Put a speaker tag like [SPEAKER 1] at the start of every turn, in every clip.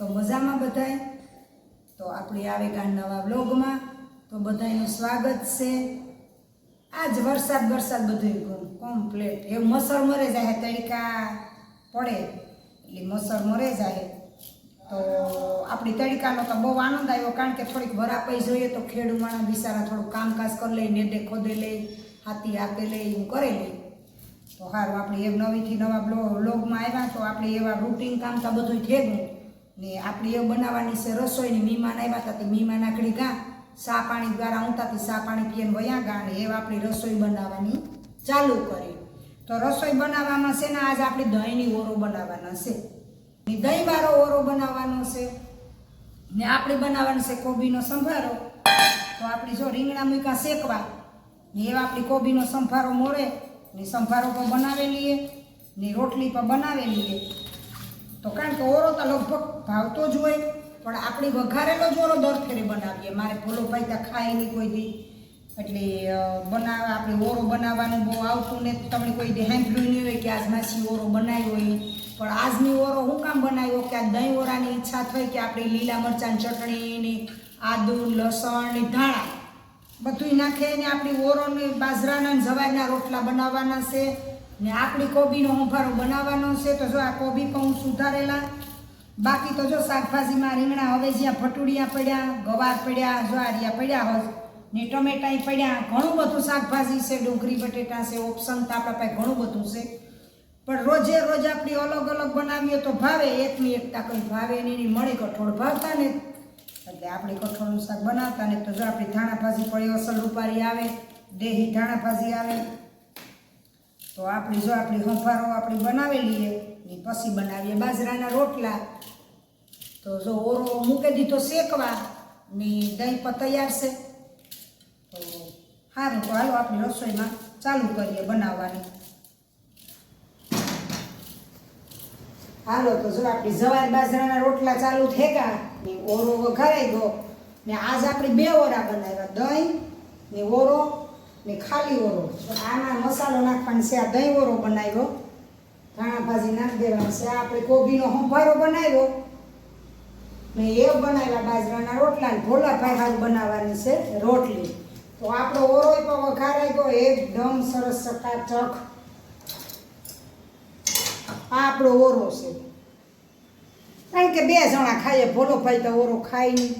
[SPEAKER 1] તો મજામાં બધાય? તો આપણી આવે કાં નવા વ્લોગમાં. તો બધાયનું સ્વાગત છે. આજ વરસાદ વરસાદ બધું કોમ્પ્લેટ એ મસર મરે જાય તડકા પડે, એટલે મસર મરે જાય તો આપણી તડકાનો તો બહુ આનંદ આવ્યો, કારણ કે થોડીક વરાપાઈ જોઈએ તો ખેડૂ માણસ બિચારા થોડું કામકાજ કરી લઈ નેડે ખોદે લઈ હાથી આપે લઈ એવું કરે લઈ તો સારું આપણે એક નવીથી નવા બ્લો બ્લોગમાં આવ્યા તો આપણે એવા રૂટીન કામ તો બધું થેગું ને આપણે એ બનાવવાની છે રસોઈની મહેમાન આવ્યા હતા, તે મીમા આખડી ગા, સા પાણી દ્વારા ઊંતાથી સા પાણી પીએને વયા ગા ને એવા આપણી રસોઈ બનાવવાની ચાલુ કરી. તો રસોઈ બનાવવામાં છે ને આજ આપણે દહીંની ઓરો બનાવવાના છે. ને દહીં વાળો ઓરો બનાવવાનો છે. ને આપણે બનાવવાનો છે કોબીનો સંભારો. તો આપણે જો રીંગણા મૂકા શેકવા, ને એવા આપણી કોબીનો સંભારો મોડે ને સંભારો પણ બનાવેલીએ ને રોટલી પણ બનાવેલી તો કારણ કે ઓરો તો લગભગ ભાવતો જ હોય, પણ આપણી વઘારેલો જ ઓરો દર ફેરે બનાવીએ. મારે ભોલો ભાઈ ત્યાં ખાય નહીં કોઈ દી. એટલે બનાવવા આપણે ઓરો બનાવવાનું બહુ આવતું ને તમને કોઈ દી સાંભળ્યું નહીં હોય કે આજ માસી ઓરો બનાવ્યો હોય પણ આજની ઓરો હું કામ બનાવ્યો? કે આ દહીં ઓરાની ઈચ્છા થઈ કે આપણે લીલા મરચાંની ચટણી ને આદુ, લસણ ને ધાણા. બધુંય નાખે ને આપણી ઓરોને બાજરાના ને રોટલા બનાવવાના છે. ને આપણી કોબીનો સંભારો બનાવવાનો છે, તો જો આ કોબી પણ હું સુધારેલા. બાકી તો જો શાકભાજીમાં રીંગણા હવે જ્યાં ભટુડિયા પડ્યા, ગવાર પડ્યા, જ્વારિયા પડ્યા હોય ને ટમેટા પડ્યા, ઘણું બધું શાકભાજી છે, ડુંગળી, બટેટા છે, ઓપ્શન તો આપણા પાસે ઘણું બધું છે. પણ રોજે રોજ આપણી અલગ અલગ બનાવીએ તો ભાવે, એકની એકતા કંઈ ભાવે નહીં, એની મળે કઠોળ ભાવતા ને. એટલે આપણે કઠોળનું શાક બનાવતા ને, તો જો આપણી ધાણા ભાજી પડી અસલ રૂપારી આવે, દેહી ધાણા ભાજી આવે તો આપણે જો આપણી હંફારો આપણી બનાવી લઈએ, ને પછી બનાવીએ બાજરાના રોટલા. તો જો ઓરો મૂકી દીધો શેકવા, ને દહીં પણ તૈયાર છે. તો સારું તો હાલો આપણી રસોઈમાં ચાલુ કરીએ બનાવવાની. હાલો, તો જો આપણી જવાર બાજરાના રોટલા ચાલુ થેગા, ને ઓરો વઘારાઈ ગયો. ને આજ આપણે બે ઓરા બનાવ્યા, દહીં ને ઓરો ને ખાલી ઓરો. આના મસાલો નાખવાનો છે, આ દહીં ઓરો બનાવ્યો. ધાણા ભાજી નાખી દેવાનો છે આપણે કોબીનો સંભારો બનાવ્યો. ને એ બનાવ્યા બાજરાના રોટલા ભોલા ભોલાભાઈ હાલ બનાવવાની છે રોટલી. તો આપણો ઓરોય પણ વઘારાઈ ગયો એકદમ સરસ ચકાચક આ આપણો ઓરો છે. કારણ કે બે જણા ખાઈએ, ભોલો ભાઈ તો ઓરો ખાય નહીં.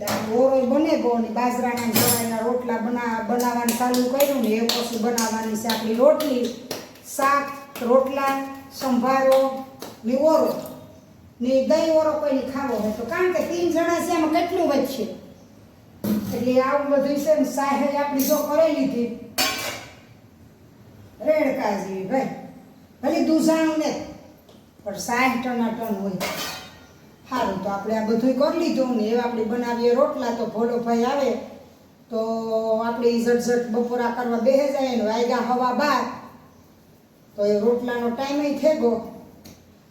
[SPEAKER 1] એટલે બને ગયો ને બાજરાના જવાના રોટલા બના બનાવવાનું ચાલુ કર્યું ને એ પછી બનાવવાની છે આપણી રોટલી. શાક, રોટલા, સંભારો ને ઓરો. ને દહીં ઓરો કોઈને ખાવો હોય તો કારણ કે ત્રણ જણા છે એમાં કેટલું વધશે? એટલે આવું બધું છે ને સાહેબ આપણી જો કરી લીધી. રેડકાજી ભાઈ. ભલે દૂધાણું ને, પણ સાઠ ટના ટન હોય. સારું, તો આપણે આ બધું કરી લીધું ને, એવા આપણે બનાવીએ રોટલા, તો ભોલો ભાઈ આવે, તો આપણે ઝટઝટ બપોરા કરવા બેસે જાય ને, વાયગા હવા બાર, તો એ રોટલાનો ટાઈમ થઈ ગયો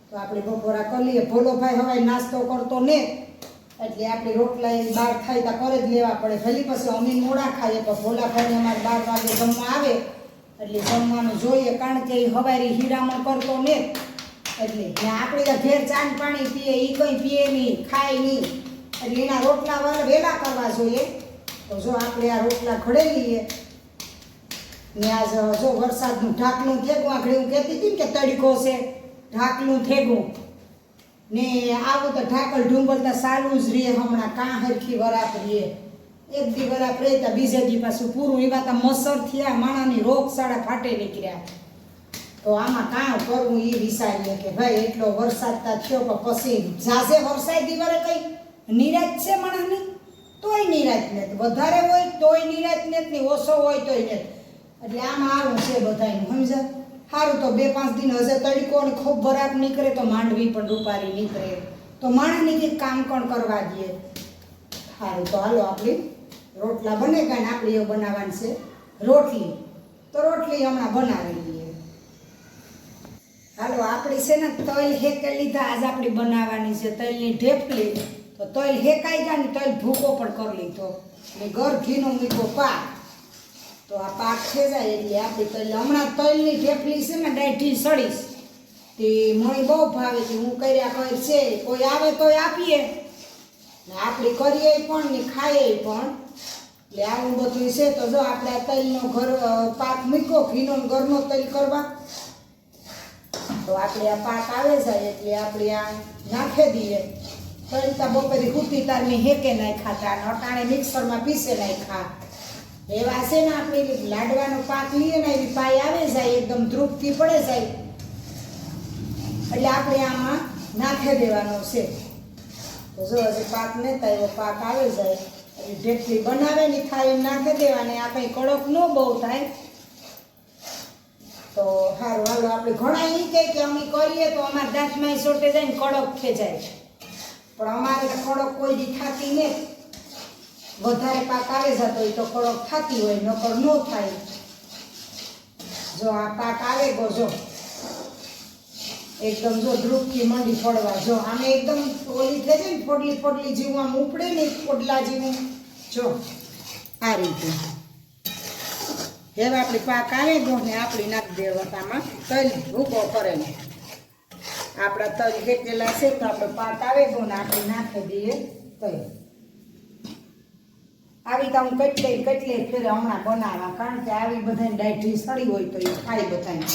[SPEAKER 1] તો આપણે બપોરા કરી લઈએ. ભોલો ભાઈ હવે નાસ્તો કરતો ને, એટલે આપણે રોટલા એ બાર થાય તો કરે જ લેવા પડે. ભલે પછી અમે મોડા ખાઈએ તો ભોલા ભાઈને અમારે બાર વાગે જમવા આવે, એટલે જમવાનું જોઈએ, કારણ કે એ હવારી હીરામણ કરતો ને એટલે ને આપણે તો ઘેર ચાંદ પાણી પીએ એ કંઈ પીએ નહીં, ખાય નહીં. એટલે એના રોટલા વાળા વહેલા કરવા જોઈએ. તો જો આપણે આ રોટલા ઘડે લઈએ ને આજ જો વરસાદનું ઢાંકણું થેગું આખડી હું કહેતી હતી કે તડકો છે, ઢાંકણું થેગું. ને આવું તો ઢાંકણ ઢુંગળતા સારું જ રહે, હમણાં કાં હરખી વરાપ રહે. એક દી વરાપ રહે તો બીજે દી પાછું પૂરું. એવા તો મસર થયા, માણાની રોગશાળા ફાટે નીકળ્યા. તો આમાં કાં કરવું એ વિચારીએ કે ભાઈ એટલો વરસાદ થયો પણ પછી ઝાઝે વરસાદ દીવારે કઈ નિરાજ છે માણસની? તોય નિરાજ નથી. વધારે હોય તોય નિરાજ નથી ઓછો હોય તોય નથી. એટલે આમાં આવું છે બધાયનું, સમજ્યા? સારું તો બે પાંચ દિન હશે તડકો અને ખૂબ વરાપ નીકળે તો માંડવી પણ રૂપારી નીકળે. તો માણસને કંઈક કામ પણ કરવા દઈએ સારું તો હાલો આપણી રોટલા બને કાંઈ ને આપણે એવું બનાવવાની છે. રોટલી. તો રોટલી હમણાં બનાવી લઈએ. હાલો, આપણી છે ને તલ હેકે લીધા, આજ આપણી બનાવવાની છે. તલની ઢેપલી. તો તલ હેકાઈ ગયા ને તલ ભૂકો પણ કરી લીધો. ને ઘર ઘીનો મીઠો પાક. તો આ પાક છે જાય એટલે આપણી તલ. હમણાં તલની ઢેપલી છે ને ડાયઠી સડીશ તે મણી બહુ ભાવે છે. હું કર્યા કર છે, કોઈ આવે તોય આપીએ. ને આપણે કરીએ પણ ને ખાઈએ પણ. એટલે આવું બધું છે. તો જો આપણે તલનો ઘર પાક મૂક્યો, ઘીનો ઘરનો તલ કરવા. તો આપણે આ પાક આવે જાય એટલે આપણે આ નાખી દઈએ. તલતા બપોરે કૂટી તારની હેકે નાખ્યા ખાતા અને અટાણે મિક્સરમાં પીસે નાખ્યા એવા છે ને આપણે લાડવાનો પાક લઈએ ને એવી પાય આવે જાય, એકદમ ધ્રુપથી પડે જાય. એટલે આપણે આમાં નાખી દેવાનો છે. તો જો હજી પાક નહીં એવો પાક આવે જાય. એટલે ઢેકલી બનાવે ને થાય એમ નાખી દેવાની, આ કંઈ કડક ન બહુ થાય. તો સારું હાલો, આપણે ઘણા એ કહે કે અમે કરીએ તો અમારા દાંતમાં સોટે જાય ને કડક ખેંચાય પણ અમારે તો કડક કોઈ દી થતી ને વધારે પાક આવે જતો હોય તો કડક થતી હોય, નકર ન થાય. જો આ પાક આવે ગો, જો. એકદમ જો ધ્રુપથી મંડી ફોડવા જો આમે એકદમ ઓલી થઈ જાય ને ફોડલી ફોડલી જેવું આમ ઉપડે ને ફોડલા જીવું. જો, આ રીતે. હવે આપણી પાક આવે ગોને આપણી નાખી દેવાતામાં તલ ભૂકો કરે ને. આપણા તલ હેકેલા છે તો આપણે પાક આવે ગોને આપણે નાખી દઈએ તલ. આવી તો હું કેટલે કેટલે ફેર હમણાં બનાવવા, કારણ કે આવી બધાને ડાયટી સડી હોય તો એ ખાઈ બધાને.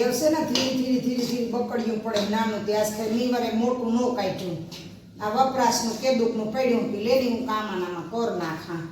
[SPEAKER 1] એવ છે ને ધીરે ધીરે ધીરે ધીરે બકડ્યું પડે, નાનું ત્યાં આજ નીવરે મોટું ન કાઢ્યું. આ વપરાશનું કેદુકનું પડ્યું કે લેલી હું કામાનામાં કોર નાખા.